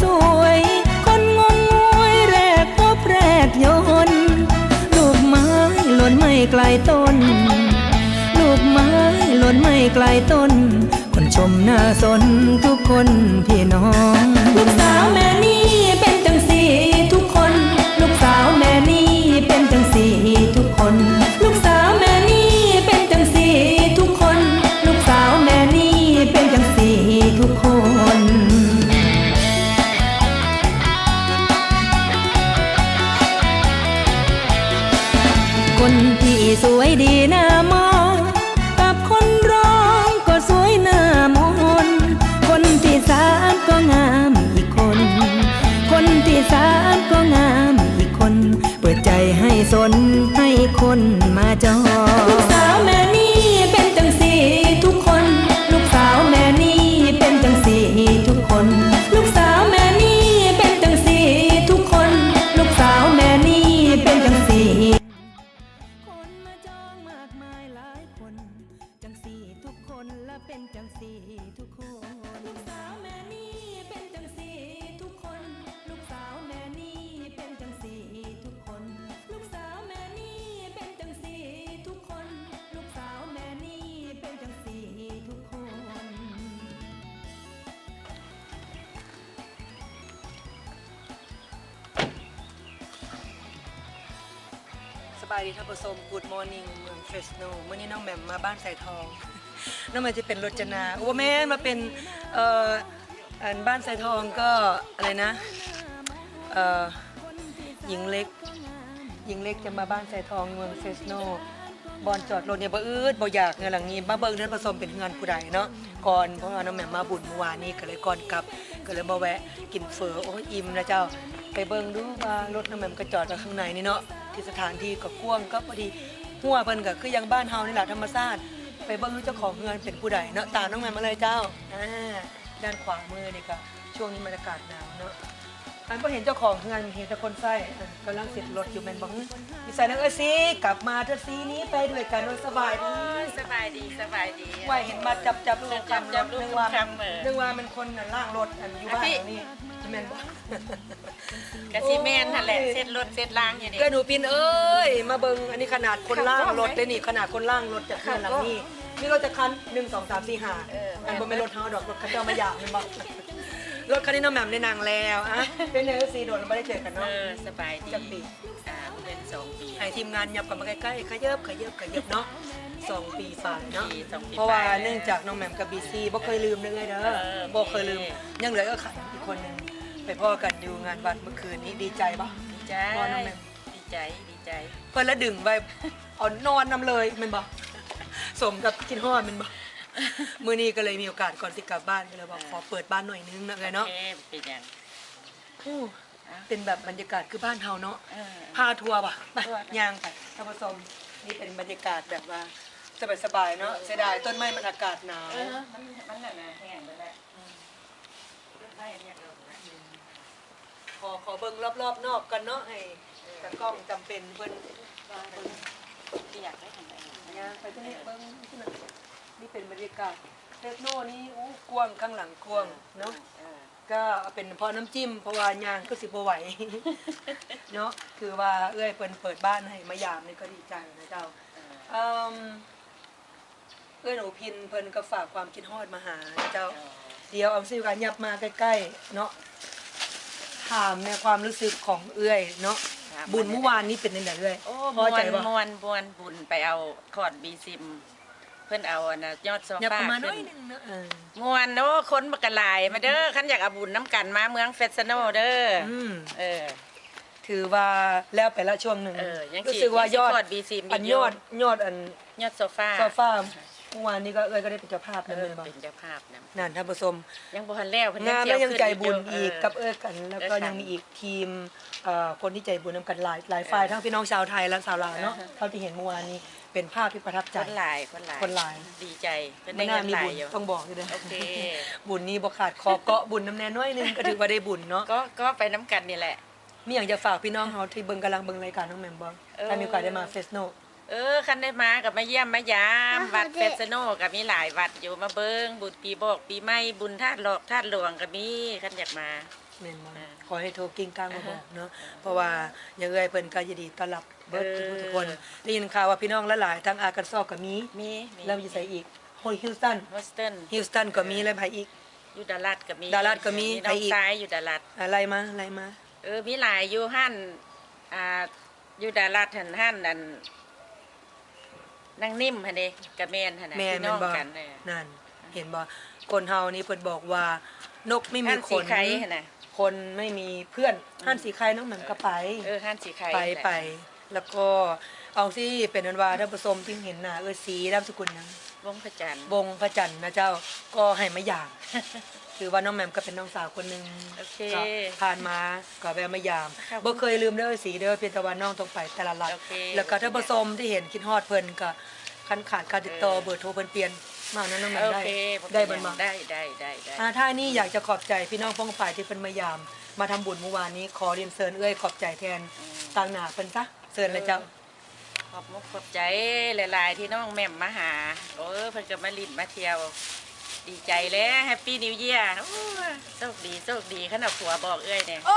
สวย คนงมงวยแรกพบแรกยนลูกไม้หล่นไม่ไกลต้น ลูกไม้หล่นไม่ไกลต้น คนชมหน้าสนทุกคนพี่น้อง ลูกสาวแม่นี่ คนมาจอ บายดีท่านผู้ชม Good Morning เมืองเฟสโนเมื่อนี้น้องแหม่มมาบ้านสายทอง น้องแหม่มจะเป็นรจนาโอ้แม่มาเป็นเอ่ออันบ้านสายทองก็อะไรนะเอ่อหญิงเล็ก หญิงเล็กจะมาบ้านสายทองเมืองเฟสโนบอลจอดรถเนี่ยบ่อืดบ่อยากเงินหลังนี้มาเบิ่งเดือผสมเป็นเงินผู้ใดเนาะก่อนเพราะว่าน้องแหม่มมาบุญเมื่อวานนี้ก็เลยก่อนกลับก็เลยมาแวะกินเฝอโอ้ยอิ่มนะเจ้าไปเบิ่งดูว่ารถน้ำแหม่มก็จอดไว้ข้างในนี่เนาะ ที่สถานที่ก็กว้างก็พอดีหัวเพิ่นก็คือยังบ้านเฮานี่แหละธรรมชาติไปเบิ่งดูเจ้าของเฮือนเป็นผู้ใดเนาะตามน้องแหม่มมาเลยเจ้าอ่าด้านขวามือนี่ก็ช่วงนี้บรรยากาศหนาวเนาะอันพอเห็นเจ้าของเฮือนเห็นแต่คนใส่อะกำลังเสร็จรถอยู่แม่นบ่มีใส่นักเอ้ยสิกลับมาเถอะสินี้ไปด้วยกันโดยสบายดีสบายดีสบายดีว่าเห็นมาจับจับลูกจับจับลูกนึกว่าคำเออนึกว่ามันคนน่ะล่างรถอันอยู่บ้านอะพี่หลังนี่ แม่นบ่กะซิแมนนั่นแหละเสร็จรถเสร็จล้างอยู่นี่เพื่อนหนูปินเอ้ย มาเบิงอันนี้ขนาดคนล่างรถเลยนี่ขนาดคนล่างรถจากเพื่อนหลังนี้นี่รถจะคันหนึ่งสองสามสี่ห้าอันบนเป็นรถเฮาดอกรถคันเจ้ามาหยาบแมันบอกรถคันนี้น้องแหม่มในนางแล้วอะเป็นเนอร์ซีโดดเราไม่ได้เจอกันเอเนาะอสบายดีจักปีอ่าเป็นสองปีให้ทีมงานยับกันมาใกล้ๆขยับขยับขยับเนาะสองปีฝ่ายเนาะปีสองปีเพราะว่าไปเนื่องจากน้องแหม่มกับบีซีบ่เคยลืมเลยเด้อเออบ่เคยลืมยังเหลือก็ขันอีกคนหนึง ไปพ่อกันดูงานวัดเมื่อคืนนี้ดีใจปะ ดีใจพ่อน้องแมมดีใจดีใจเพิ่นละดึงไปเอานอนนำเลยแมันบ่สมกับกินฮอดแมันบ่มื้อนี้ก็เลยมีโอกาสก่อนสิกลับบ้านก็เลยบอกขอเปิดบ้านหน่อยนึงนะไงเนาะโอเคเป็นยังอู้เป็นแบบบรรยากาศคือบ้านเฮาเนาะ เออ พาทัวร์ป่ะไปทัวร์ย่างไปท่านผู้ชมนี่เป็นบรรยากาศแบบว่าสบายๆเนาะเสียดายต้นไม้มันอากาศหนาว เออมันมันน่ะนะแห้งไปแล้วรถไฟเนี่ยเรา ขอขอเบิ่งรอบๆนอกกันเนาะให้ตะกล้องจำเป็นเพิ่นว่าเบิ่งที่อยากได้ทางไหนย่างไปที่นี่เบิ่งที่นั่นนี่เป็นบรรยากาศเทคโนนี่อู้กว้างข้างหลังกว้างเนาะเออก็เอาเป็นเพอน้ำจิ้มเพราะว่ายางก็สิบ่ไหวเนาะคือว่าเอื้อยเปินเปิดบ้านให้มายามนี่ก็ดีใจนะเจ้าเออเอิ่มเอื้อยหนูพินเพิ่นก็ฝากความคิดฮอดมาหานะเจ้า เดี๋ยวเอาซิวกันยับมาใกล้ๆเนาะ ถามในความรู้สึกของเอื้อยเนาะบุญเมื่อวานนี้เป็นยังไงเอื้อยโอ้พมอวใจนบ่ มวนมวนบุญไปเอาขอดบีซิม เพื่อนเอาอันน่ะยอดโซยับฟาประมาณน้ขึ้อยนหนึงเนาะเออมวนโอ้คนมากระลาย มาเด้อขันอยากเอาบุญน้ำกันมาเมืองเฟสโนเด้อออืมเออ ถือว่าแล้วไปละช่วงหนึ่งเออยังรู้สึกว่ายอดยังสิกด B10 อันอีกอยู่ ยอดยอดอันยอดโซฟาซาฟ้าเมื่อวานนี้ก็เอ้ยก็ได้เป็นเจ้าภาพเอนั่นเลอยบ่เป็นเจ้าภาพนะนั่นท่านผู้ชมยังบ่ทันแล้วเพิ่นงานเที่แล้ววยังใจบุญขึ้นอีกเกับเอ้ยกัน แล้วก็เออยังมีอีกทีมเอ่อคนที่ใจบุญนำกันหลายหลายฝ่ายทั้งพี่น้องชาวไทยและชาวลาวเนาะเออเท่าที่เห็นเมื่อวานนี้เป็นภาพที่ประทับใจ คนหลายคนหลายคนหลาย ดีใจเพิ่นไม่ได้น่าเงินมีหลาบุยญอยู่ต้องบอกอยู่เด้อโอเค บุญนี้บ่ขาดคอเกาะบุญน้ำแน่น้อยหนึงก็ถือว่าได้บุญเนาะ ก็ก็ไปน้ำกันนี่แหละ มีอย่างจะฝากพี่น้องเฮาที่เบิ่งกำลังเบิ่งรายการน้องแหม่มบ่เออ ถ้ามีโอกาสได้มาเฟสโน เออคันได้มากับมาเยี่ยมมายามวัดเฟสโนกับมีหลายวัดอยู่มาเบิ่งบุญปีบอกปีใหม่บุญธาตุหลอกธาตุหลวงก็มีคันอยากมาแม่นบ่อ่าขอให้โทรกิ้งก้างมาบอกเนาะเพราะว่าอย่างเอ้ยเพิ่นก็ยินดีต้อนรับเบิดเออทุกคนได้ยินข่าวว่าพี่น้องหลายๆทั้งอากันซอกก็มีมีมีแล้วอยู่ไสอีกโฮยฮิวสตันโฮสตันฮิวสตันก็มีแล้วไผอีกอยู่ดาลัดก็มีดาลัดก็มีน้องไปอีกซ้ายอยู่ดาลัดอะไรมาอะไรมาเออมีหลายอยู่หั่นอ่าอยู่ดาลัดหั่นหั่นอัน นางนิ่มหั่นเด้กับแม่นหั่นน่ะแม่พี่แม่น้นองบ่กันเออนั่น เห็นบ่คนเฮานี่เพิ่นบอกว่า นกไม่มีหั่นขสีนไข่หั่นน่ะคนไม่มีเพื่อนห้านสีไข่น้องแหม่มก็ไป เออหั่นสีไข่ไปนั่นแหละไปแล้วก็เอาสิเป็นอันว่าท่านผู้ชมที่เห็นน่ะเออสีนามสกุลหยังวงพระจันทร์วงพระจันทร์นะเจ้าก็ให้มาอย่าง ถือว่าน้องแหม่มก็เป็นน้องสาวคนหนึงโอเคก็ผ่านมาก็แวะมายามครับบ่เคยลืมเด้อสีเด้อเพียงแต่ว่าน้องต้องไปแต่ละรัฐโอเค แล้วก็ท่านผู้ชมที่เห็นคิดฮอดเพิ่นก็คันขาดการติดต่อเบอร์โทรเพิ่นเปลี่ยนมานั้นน้องแหม่มโอได้เคได้เบิ่นบ่ได้ได้ได้ได้ อ่าถ้านี่อยากจะขอบใจพี่น้องพ้องฝ่ายที่เพิ่นมายาม มาทำบุญเมื่อวานนี้ขอเรียนเชิญเอ้ยขอบใจแทนต่างหน้าเพิ่นซะเชิญเลยเจ้า ขอบมุกขอบใจหลาย ๆ ที่น้องแหม่มมาหา โอ้เพิ่นก็มาลินมาเที่ยว ดีใจแล้วแฮปปี้นิวเยียร์โชคดีโชคดีขนาดผัวบอกเอ้ยเนี่ยโอ้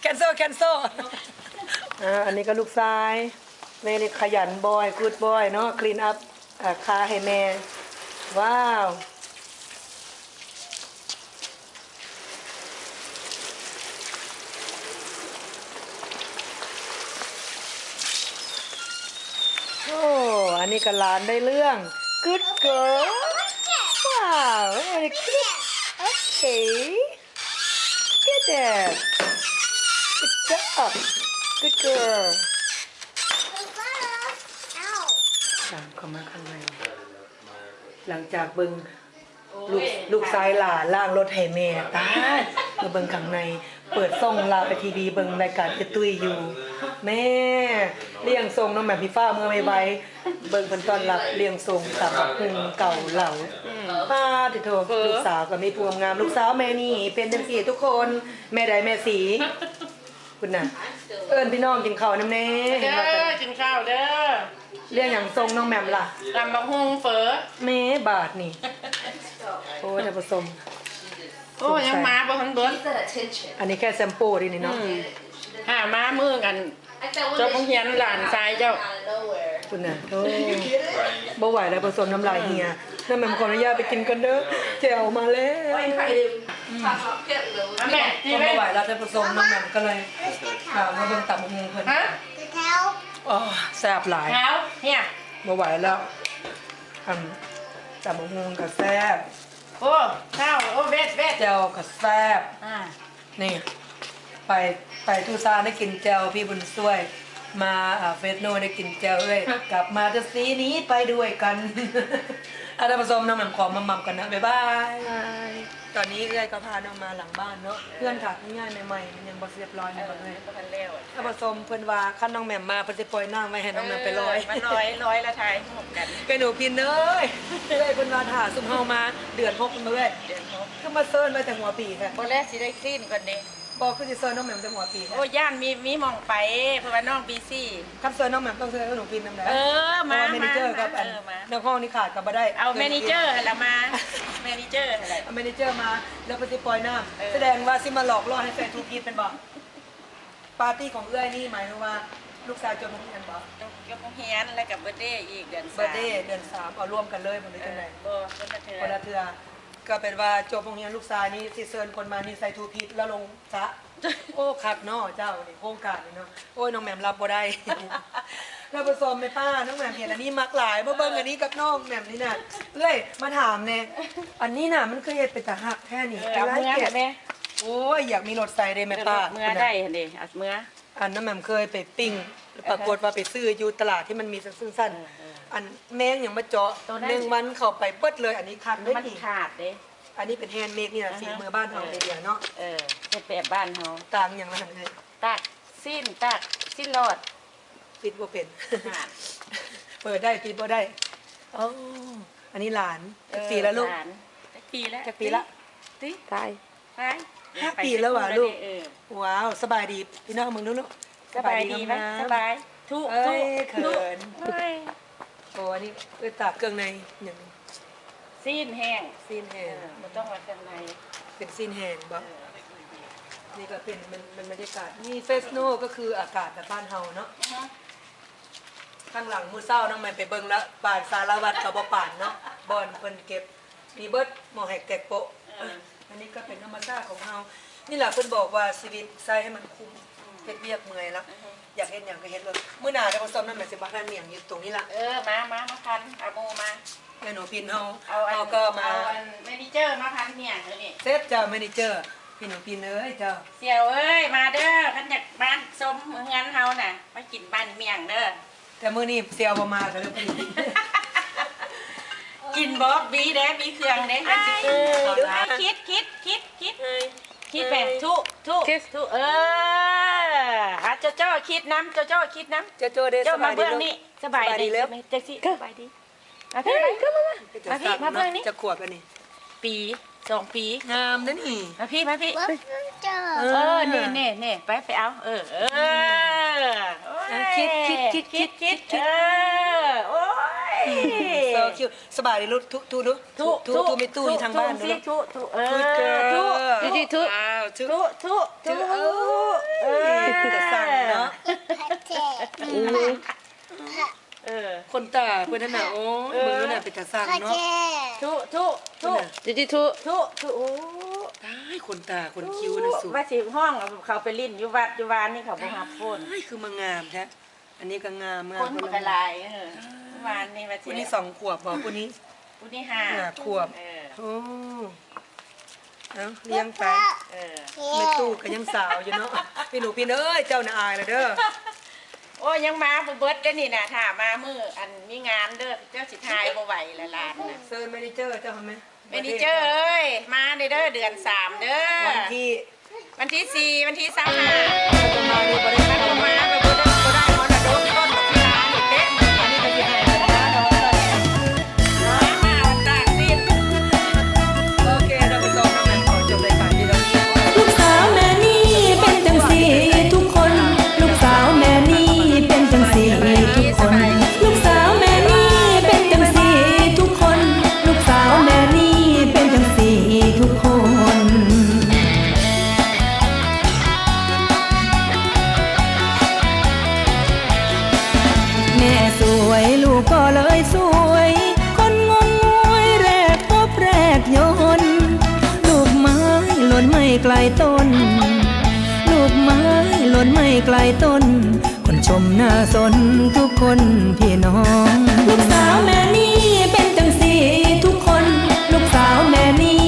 แคนเซิลแคนเซิลอ่าอันนี้ก็ลูกชายแม่นี่ขยันบอยกูดบอยเนาะคลีนอัพอ่าคาให้แม่ ว้าวโอ้อันนี้ก็หลานได้เรื่อง good girl ว้าวอันนี้ good okay good dad good job good girl ตามเข้ามาข้างในหลังจากเบิงลูกลูกชายหลานล่างรถให้แม่ตายมาเบิงข้างใน เปิดซ่องลาวไปทีวีเบิงรายการเอตุ้ยอยู่ แม่เลี้ยงทรงน้องแบบพี่ฟ้าเมื่อไม่ไว้เบิงเพิ่นต้อนรับเลี้ยงทรงตามหุงเก่าเหล่า ป้าติโถลูกสาวก็มีพวงงาม ลูกสาวแม่นี่ เป็นจังซี่ทุกคน แม่ใดแม่สี คุณน่ะ เอิ้นพี่น้องกินข้าวน้ำแน่เห็นเด้ว่ากันอกินข้าวเด้อเลี้ยงหยังทรงน้องแหม่มล่ะตำบักฮุงเฝอแม่บาทนี่ โอ้ยท่านผู้ชมโอ้ยังมาบ่ทันเบิดอันนี้แค่แซมโปดินี่เนาะ หามามือกัน เจ้าพงเฮียนหลานชายเจ้า คุณน่ะโอ้บ่ไหวแล้วผสมน้ำลายเฮียน้ำมันขออนุญาตไปกินกันเด้อแจวมาแล้วแม่ที่ก็เว้บ่นไหวแล้วท่านผู้ชมน้ำมันก็เลยอ่ามาเบิ่งตับหมูเพิ่นฮะอ๋อแซ่บหลายเท้าเนี่ยบ่ไหวแล้วอันตับหมูก็แซ่บโอ้ข้าวโอ้เวทเวทแจ่วก็แซ่บอ่านี่ ไปไปทูซานได้กินแจวพี่บุญช่วย มาอ่าเฟสโนได้กินแจวเอ้ยกลับมาจะสีนี้ไปด้วยกันอาท่านผู้ชมน้องแหม่มขอมามัมกันนะบ๊ายบายตอนนี้เอ้ยก็พาน้องมาหลังบ้านเนาะเพื่อนถักง่ายๆใหม่ๆมันยังบ่เรียบร้อยเอนะอบ่เลยบ่ทันแล้วท่านผู้ชมเพิ่นว่าคันน้องแหม่มมาเพิ่นสิปล่อยนั่งไว้ให้น้องแหม่มไปลอยมันลอยลอยละทายหมกกันแกหนูพินเอ้ยเอ้ยเพิ่นว่าถ่าซุ่มเฮามาเดือน6มื้อเอ้ยเดือนหกคือมาเซิร์นไว้แต่หัวปีค่ะบ่แรกสิได้คลีนก่อนเด้ บ่คือสิเซิร์นน้องแหม่มแต่หัวปีค่ะโอ้ย่านมีมีหมองไปเพราะว่าน้องบีซี่ คันเซิร์นน้องแหม่มต้องเซิร์นกับหนูพินนำได้เออมาเมเนเจอร์ครับมาอันเออมาในห้องนี้ขาดกับมาได้เอาแมเนเจอร์หั่นละมาแมเนเจอร์อะไรเอาเมเนเจอร์มาแล้วปฏิปล่อยน้เออำแสดงว่าซิมาหลอกล่อให้แฟนทูกีเป็นบ่ปาร์ตี้ของเอื้อยนี่หมายถึงว่าลูกชายจนมันกันบ่ยกเฮียนแล้วกับเบอร์เดย์อีกเดือนสามเบอร์เดย์เดือนสามเอาร่วมกันเลยหมดเลยเอจังอไดบ่คนละเทือคนละเทือ ก็เป็นว่าจบโรงเรียนลูกชายนี่สิเซิร์นคนมานี่ใส่ทูพีแล้วลงจะโอ้คักเนาะเจ้านี่โครงการนี่เนาะโอ้ยน้องแหม่มรับบ่ได้แล้วผสมไหม่ป้าน้องแหม่มเห็นอันนี้มักหลายมาเบิ่งอันนี้กับน้องแหม่มนี่น่ะเอ้ยมาถามแน่อันนี้น่ะมันเคยเฮ็ดเป็นตาหักแค่นี้เออเอาเมื่อเก็บแม่โอ้ยอยากมีรถใส่ได้ไหมป้า เมื่อได้หั่นดิเอาเมื่อ อันนั้นแหม่มเคยไปปิ้งปรากฏว่าไปซื้ออยู่ตลาดที่มันมีสั้นเออเออๆอันแมงอย่างมาเจาะตัวนั้นหนึ่งวันเข้าไปเปิดเลย อันนี้คันได้มันอีกขาดเด้ อันนี้เป็นแฮนด์เมดนี่นะอ่าฮะ ฝีมือบ้านเฮาเออเลยเดียวเนาะเออเฮ็ดแบบบ้านเฮาต่างอย่างละเลยตักสิ้นตักสิ้นรอดปิดบ่เป็น ขาด เปิดได้ปิดบ่ได้อ๋ออันนี้หลานจักปีแล้วลูกหานจักปีแล้วจักปีละ ติตายไป ห้าปีแล้วว่ะลูก เออว้าว สบายดี พี่น้องมึงดูลูกสบายดีไหมงามๆสบายทุกเอ้ทุยกเขิทุกนเฮ้ยโอ้อันนี้เอ้ยตากเครื่องในอย่างนี้สิ้นแห้งซีนแห้เองอบ่ต้องว่าข้างในเป็นซีนแห้งบ่เออนี่ก็เป็นมันมันบรรยากาศนี่เฟสโนก็คืออากาศแบบบ้านเฮาเนาะ ข้างหลังมือเศร้าน้องใหม่ไปเบิ่งแล้วป่านสารวัตรกับบ่ป่านเนาะบอนเพิ่นเก็บมีเบิดหมอแหกแตกโปะอั นนี้ก็เป็นธรรมชาติของเฮานี่แหละเพิ่นบอกว่าชีวิตใช้ให้มันคุ้มเฮ็ดเวียกเมื่อยแล้วอยากเฮ็ดหยังก็เฮ็ดเลยมื้อหน้าเดี๋ยวผสมน้ำแม่สิบ่ทันเมียงอยู่ตรงนี้ล่ะเออมามามาพันเอาโมมาแม่หนูพินเฮาเอาอันเฮาก็มาเอาอันเมนิเจอร์มาพันเมียงเลยนี่เซตเจ้าแมเนเจอร์พี่หนูพินเอ้ยเจ้าเสี่ยวเอ้ยมาเด้อขันจากบ้านสมเมืองงันเฮาน่ะมากินบ้านเมียงเด้อแต่มื้อนี้เซียวบ่มาก็เลยพอดี กินบอบบีเด้มีเครื่องเด้ให้สิเอาละคิดคิดคิดคิดคิดแบบทุทุทุเออฮะเจ้าเจ้าคิดน้ำเจ้าเจ้าคิดน้ำเจ้าโจเด้เจ้าสมาบายดีเบื้องลูกนี้สบายดีแล้วไหมจังสิสบายดีมาพี่มาก็มามาจะมาพี่สั่งมาเบื้องนี้จะขวบอันนี้ปีสองปีงามนะนี่มาพี่มาพี่เอเออเน่เน่เน่ไปไปเอา เออเออโอ้ยคิดคิดคิดคิดคิดคิดเออโอ้ย โซคิวสบายดีลูกทุทุดูทุทุทุไม่ตู้อยู่ทางบ้านสิดูทุทุเออทุเกิทุทุทุทุอ้าวทุทุทุทุทุเออจะสั่งเนาะเออคนตาเพิ่นนั่นน่ะโอ้ยมือน่ะเป็นตาสั่งเนาะทุทุทุจิจิทุทุทุโอ้ตายคนตาคนคิ้วน่ะสุดว่าสิห้องเขาไปลิ้นอยู่วัดอยู่วานนี่เขาบ่หับฝนตายคือมางามแท้อันนี้ก็งามงาคมนคนกระละลายเออ วานนี่ว่าสิคนนี้สองขวบบอกคนนี้ผู้นี่ห้าห้าขวบเออโอ้เอาเลี้ยงไปเออไม่ตู้ก็ยังสาวอยู่เนาะพี่หนูพี่เอ้ยเจ้าน่ะอายแล้วเด้อโอ้ยยังมาบ่เบิดเด้อนี่น่ะถ้ามามื้ออันมีงานเด้อเจ้าสิทายบ่ไหวละลานน่ะเซิร์นแมเนเจอร์เจ้าทำไหมเมนิเจอร์เอ้ยมาเด้อเด้อเดือนสามเด้อวันที่วันที่สี่วันที่25จะมาดูบริมัษันทก็มา วยลูกก็เลยสวย คนงงงวยแรกพบแรกยนลูกไม้หล่นไม่ไกลต้น ลูกไม้หล่นไม่ไกลต้น คนชมหน้าสนทุกคนพี่น้อง ลูกสาวแม่นี่เป็นจังสีทุกคน ลูกสาวแม่นี่